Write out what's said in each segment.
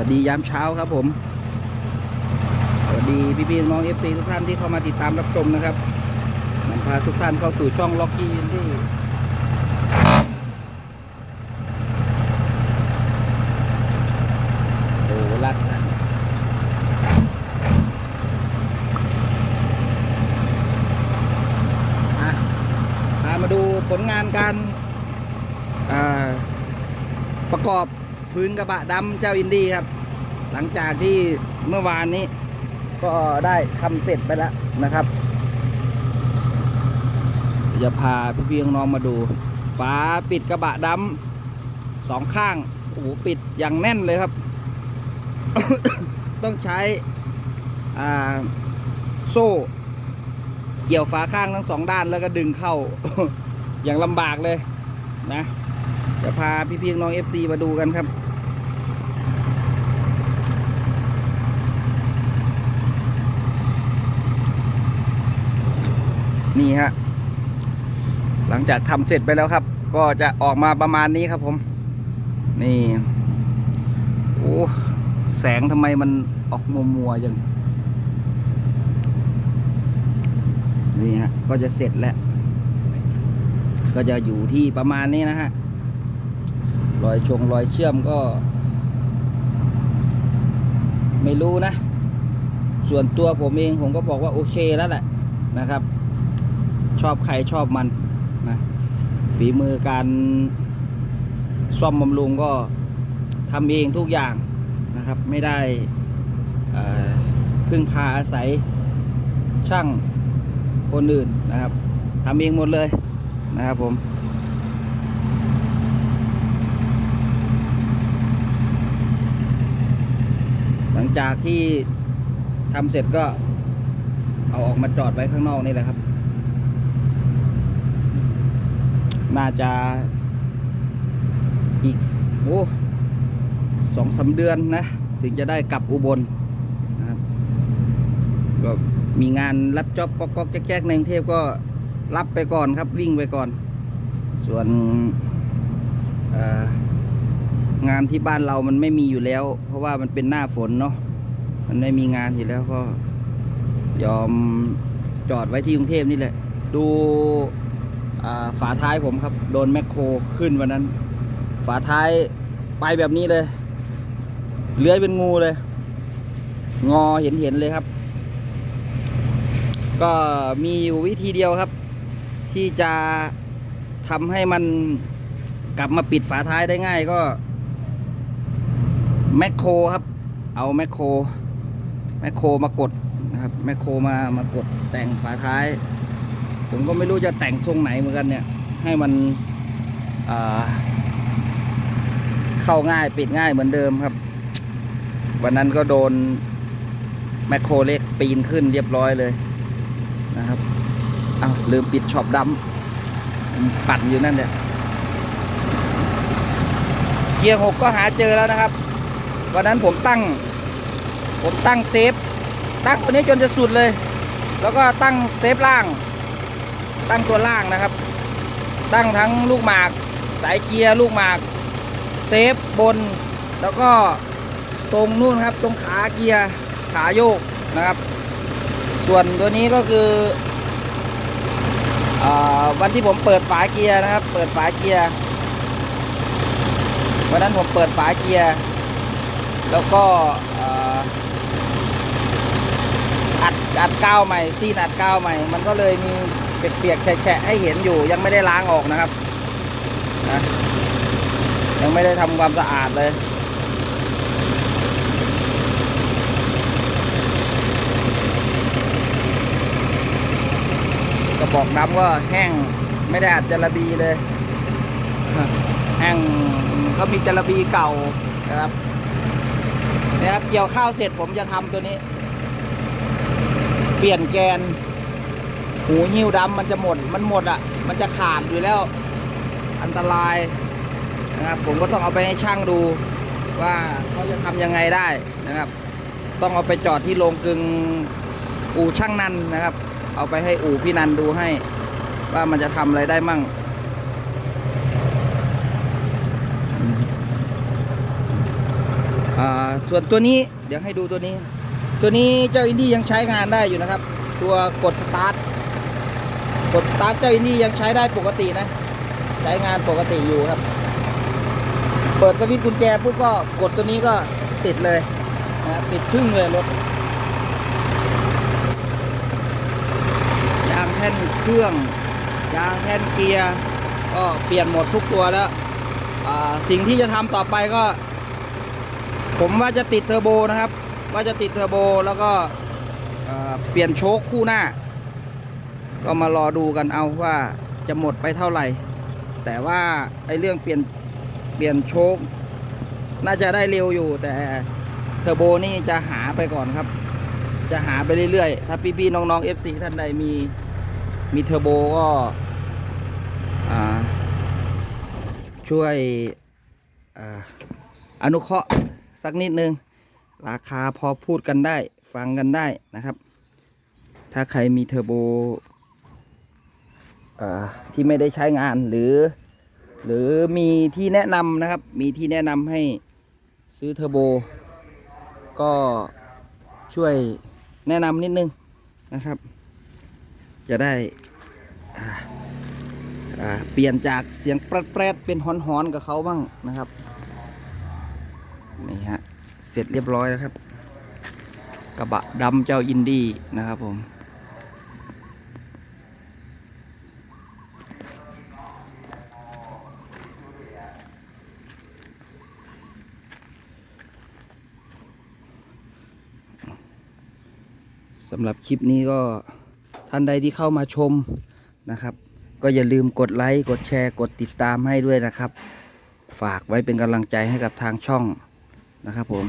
วัสดียามเช้าครับผม สวัสดีพี่พี่น้องเอฟซีทุกท่านที่เข้ามาติดตามรับชมนะครับนำพาทุกท่านเข้าสู่ช่องล็อกกี้ยินดี้โอ้ลัดนะอะพามาดูผลงานการประกอบ พื้นกระบะดำเจ้าอินดี้ครับ หลังจากที่เมื่อวานนี้ ก็ได้ทำเสร็จไปแล้วนะครับจะพาพี่ๆน้องมาดูฝาปิดกระบะดำสองข้างโอ้โหปิดอย่างแน่นเลยครับ ต้องใช้โซ่ เกี่ยวฝาข้างทั้งสองด้านแล้วก็ดึงเข้าอย่างลำบากเลย นะจะพาพี่ๆน้องเอฟซีมาดูกันครับ นี่ฮะ หลังจากทำเสร็จไปแล้วครับ ก็จะออกมาประมาณนี้ครับผม นี่ โอ้แสงทำไมมันออกมัวมัวๆยังนี่ฮะ ก็จะเสร็จแล้ว ก็จะอยู่ที่ประมาณนี้นะฮะรอยชงรอยเชื่อมก็ ไม่รู้นะ ส่วนตัวผมเองผมก็บอกว่าโอเคแล้วแหละนะครับ ชอบใครชอบมันนะฝีมือการซ่อมบำรุงก็ทำเองทุกอย่างนะครับ ไม่ได้พึ่งพาอาศัยช่างคนอื่นนะครับทำเองหมดเลย นะครับผมหลังจากที่ทำเสร็จก็เอาออกมาจอดไว้ข้างนอกนี่แหละครับ น่าจะอีกโอ้สองสาเดือนนะ ถึงจะได้กลับอุบลนะครับก็มีงานรับจ็อบก็ก็แก๊กๆในกรุงเทพก็ รับไปก่อนครับวิ่งไปก่อน ส่วนงานที่บ้านเรามันไม่มีอยู่แล้ว เพราะว่ามันเป็นหน้าฝนเนาะมันไม่มีงานอยู่แล้วก็ยอมจอดไว้ที่กรุงเทพนี่แหละ ดูอ่าฝาท้ายผมครับ โดนแมคโครขึ้นวันนั้น ฝาท้ายไปแบบนี้เลยเลื้อยเป็นงูเลย งอเห็นเห็นๆเลยครับ ก็มีอยู่วิธีเดียวครับ ที่จะทำให้มันกลับมาปิดฝาท้ายได้ง่ายก็แมคโครครับ เอาแมคโครแมคโครมากดนะครับแมคโครมามากดแต่งฝาท้าย ผมก็ไม่รู้จะแต่งทรงไหนเหมือนกันเนี่ย ให้มันเข้าง่ายปิดง่ายเหมือนเดิมครับ วันนั้นก็โดนแมคโครเล็กปีนขึ้นเรียบร้อยเลยนะครับ ลืมปิดช็อปดำปั่นอยู่นั่นเนี่ยเกียร์หกก็หาเจอแล้วนะครับวันนั้นผมตั้ง ผมตั้งเซฟ ตั้งตัวนี้จนจะสุดเลย แล้วก็ตั้งเซฟล่าง ตั้งตัวล่างนะครับ ตั้งทั้งลูกหมาก สายเกียร์ลูกหมาก เซฟบน แล้วก็ตรงนู่นครับ ตรงขาเกียร์ขาโยกนะครับ ส่วนตัวนี้ก็คือ วันที่ผมเปิดฝาเกียร์นะครับ เปิดฝาเกียร์วันนั้นผมเปิดฝาเกียร์ แล้วก็อัดอัดกาวใหม่ซีนอัดกาวใหม่ มันก็เลยมีเปียกๆแฉะๆให้เห็นอยู่ ยังไม่ได้ล้างออกนะครับนะยังไม่ได้ทำความสะอาดเลย กระ บอกดำก็แห้งไม่ได้อัดจระบีเลย แห้งเขามีจระบีเก่านะครับนี่ยครับเกี่ยวข้าวเสร็จผมจะทำตัวนี้ เปลี่ยนแกน หูหิ้วดำมันจะหมด มันหมดอะ มันจะขาดอยู่แล้ว อันตรายนะครับ ผมก็ต้องเอาไปให้ช่างดู ว่าเขาจะทำยังไงได้นะครับ ต้องเอาไปจอดที่โรงกึงอู่ช่างนันนะครับ เอาไปให้อู่พี่นันดูให้ ว่ามันจะทำอะไรได้มั่งอ่าส่วนตัวนี้เดี๋ยวให้ดูตัวนี้ ตัวนี้เจ้าอินดี้ยังใช้งานได้อยู่นะครับ ตัวกดสตาร์ทกดสตาร์ทเจ้าอินดี้ยังใช้ได้ปกตินะ ใช้งานปกติอยู่ครับ เปิดสวิตช์กุญแจปุ๊บก็กดตัวนี้ก็ติดเลยนะติดครึ่งเลยรถยางแท่นเครื่องยางแท่นเกียร์ก็เปลี่ยนหมดทุกตัวแล้วสิ่งที่จะทำต่อไปก็ ผมว่าจะติดเทอร์โบนะครับ ว่าจะติดเทอร์โบแล้วก็เอ่อเปลี่ยนโชคคู่หน้า ก็มารอดูกันเอาว่าจะหมดไปเท่าไหร่ แต่ว่าไอ้เรื่องเปลี่ยนเปลี่ยนโชคน่าจะได้เร็วอยู่ แต่เทอร์โบนี่จะหาไปก่อนครับ จะหาไปเรื่อยๆ ถ้าพี่ๆน้องๆ FC ท่านใดมี มีเทอร์โบก็ช่วยออนุเคราะห์สักนิดนึง ราคาพอพูดกันได้ฟังกันได้นะครับ ถ้าใครมีเทอร์โบที่ไม่ได้ใช้งานหรือ หรือมีที่แนะนำนะครับ มีที่แนะนำให้ซื้อเทอร์โบ ก็ช่วยแนะนำนิดนึงนะครับ จะได้เปลี่ยนจากเสียงแปรดเป็นฮอนๆกับเขาบ้างนะครับนี่ฮะเสร็จเรียบร้อยแล้วครับ กระบะดำเจ้าอินดี้นะครับผมสำหรับคลิปนี้ก็ ท่านใดที่เข้ามาชมนะครับ ก็อย่าลืมกดไลค์กดแชร์กดติดตามให้ด้วยนะครับ ฝากไว้เป็นกำลังใจให้กับทางช่องนะครับผม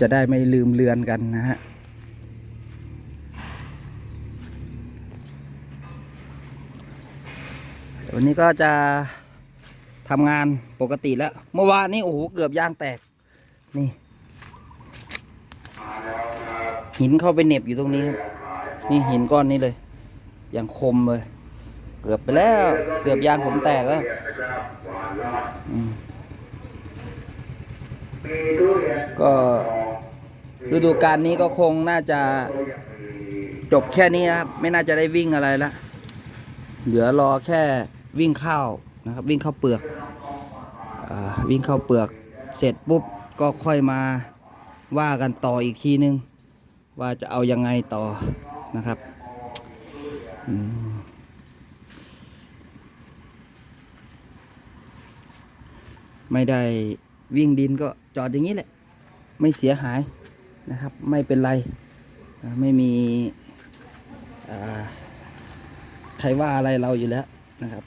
จะได้ไม่ลืมเลือนกันนะฮะวันนี้ก็จะทำงานปกติแล้ว เมื่อวานนี้โอ้โหเกือบยางแตก นี่ หินเข้าไปเหน็บอยู่ตรงนี้ครับ นี่หินก้อนนี้เลย อย่างคมเลย เกือบไปแล้ว เกือบยางผมแตกแล้วก็ฤดูกาลนี้ก็คงน่าจะจบแค่นี้ครับ ไม่น่าจะได้วิ่งอะไรละเหลือรอแค่วิ่งข้าวนะครับ วิ่งข้าวเปลือกอาวิ่งข้าวเปลือก เสร็จปุ๊บก็ค่อยมาว่ากันต่ออีกทีนึง ว่าจะเอายังไงต่อ นะครับไม่ได้วิ่งดินก็จอดอย่างนี้แหละ ไม่เสียหายนะครับ ไม่เป็นไร ไม่มีใครว่าอะไรเราอยู่แล้วนะครับ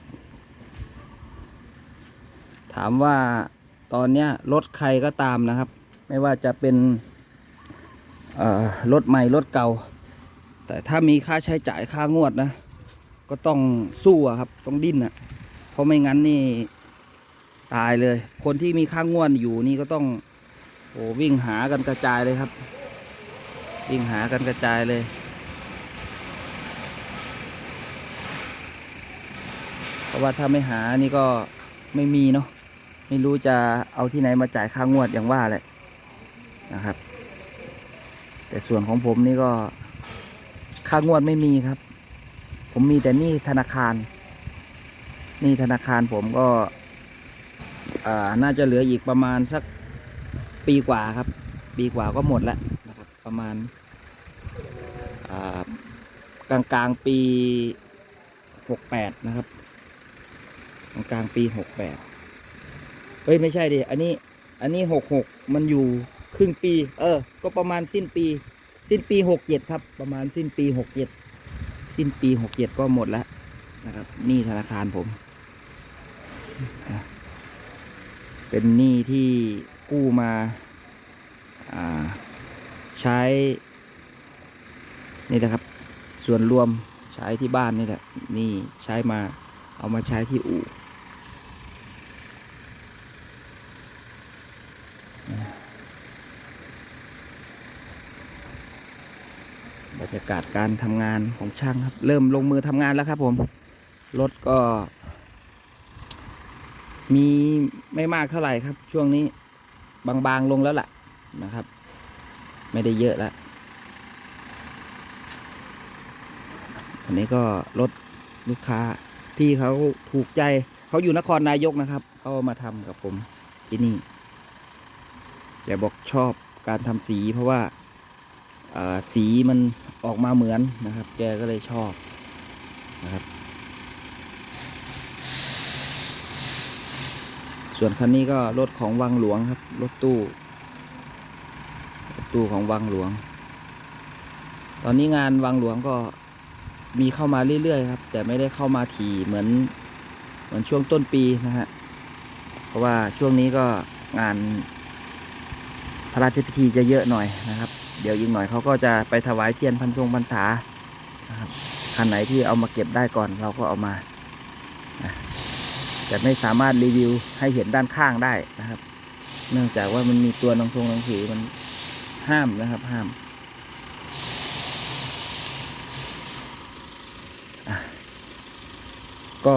ถามว่าตอนนี้รถใครก็ตามนะครับ ไม่ว่าจะเป็นรถใหม่รถเก่า แต่ถ้ามีค่าใช้จ่ายค่างวดนะ ก็ต้องสู้ครับต้องดิ้นอะเพราะไม่งั้นนี่ตายเลย คนที่มีค่างวดอยู่นี่ก็ต้องโอ้วิ่งหากันกระจายเลยครับ วิ่งหากันกระจายเลยเพราะว่าถ้าไม่หานี่ก็ไม่มีเนาะไม่รู้จะเอาที่ไหนมาจ่ายค่างวดอย่างว่าแหละนะครับ แต่ส่วนของผมนี่ก็ ค่างวดไม่มีครับ ผมมีแต่นี้ธนาคาร นี้ธนาคารผมก็น่าจะเหลืออีกประมาณสักปีกว่าครับ ปีกว่าก็หมดแล้วนะครับ ประมาณกลางกลางๆปีหกแปดนะครับ กลางกลางๆปีหกแปดเฮ้ย ไม่ใช่ดิ อันนี้ อันนี้หกหกมันอยู่ครึ่งปี เออ ก็ประมาณสิ้นปี สิ้นปีหกเจ็ดครับ ประมาณสิ้นปีหกเจ็ดสิ้นปีหกเจ็ดก็หมดแล้วนะครับหนี้ธนาคารผม เป็นหนี้ที่กู้มาาใช้ นี่นะครับ ส่วนรวมใช้ที่บ้านนี่แหละนี่ใช้มาเอามาใช้ที่อู่ บรรยา กาศการทำงานของช่างครับ เริ่มลงมือทำงานแล้วครับผม รถก็ มีไม่มากเท่าไหร่ครับ ช่วงนี้บางๆลงแล้วล่ะนะครับ ไม่ได้เยอะแล้วอันนี้ก็รถลูกค้าที่เขาถูกใจเขาอยู่นครนายกนะครับ เขามาทำกับผมที่นี่แกบอกชอบการทำสีเพราะว่าสีมัน ออกมาเหมือนนะครับ แกก็เลยชอบนะครับ ส่วนคันนี้ก็รถของวังหลวงครับ รถตู้ รถตู้ของวังหลวง ตอนนี้งานวังหลวงก็มีเข้ามาเรื่อยๆครับ แต่ไม่ได้เข้ามาถี่เหมือนเหมือนช่วงต้นปีนะฮะ เพราะว่าช่วงนี้ก็งานพระราชพิธีจะเยอะหน่อยนะครับ เดี๋ยวอีกหน่อยเขาก็จะไปถวายเทียนพันทรงพรรษานะครับคันไหนที่เอามาเก็บได้ก่อนเราก็เอามาแต่ไม่สามารถรีวิวให้เห็นด้านข้างได้นะครับ เนื่องจากว่ามันมีตัวนังทงนังสือมันห้ามนะครับห้ามก็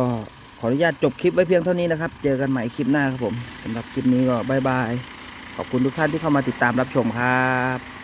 ขออนุญาตจบคลิปไว้เพียงเท่านี้นะครับ เจอกันใหม่คลิปหน้าครับผมสำหรับคลิปนี้ก็บายบาย ขอบคุณทุกท่านที่เข้ามาติดตามรับชมครับ